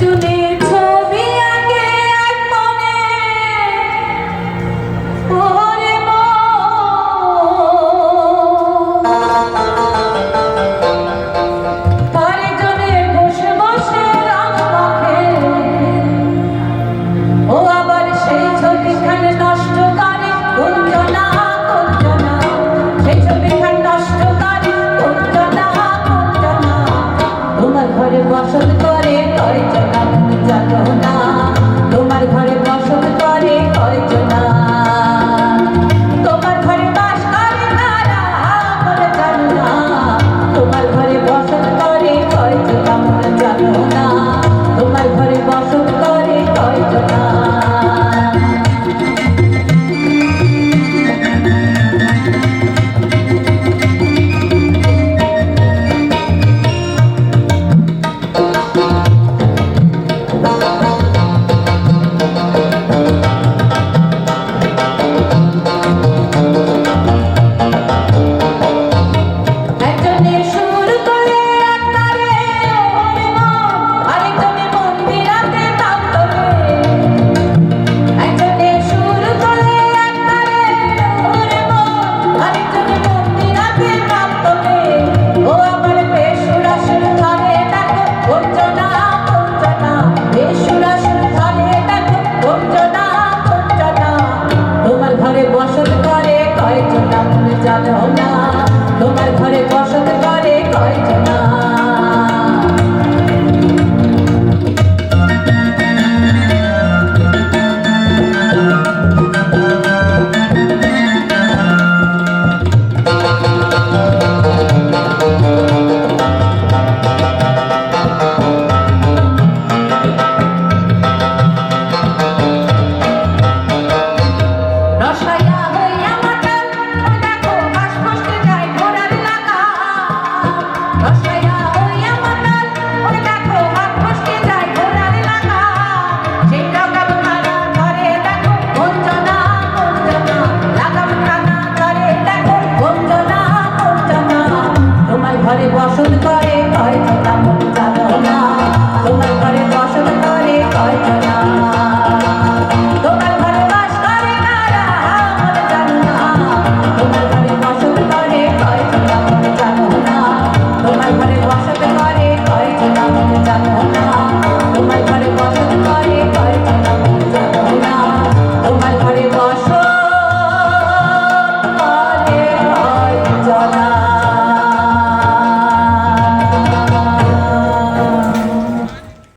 চুনে যাবে না? তোমার ঘরে বসত করে কয় তোমার ঘরে বসত করে কয়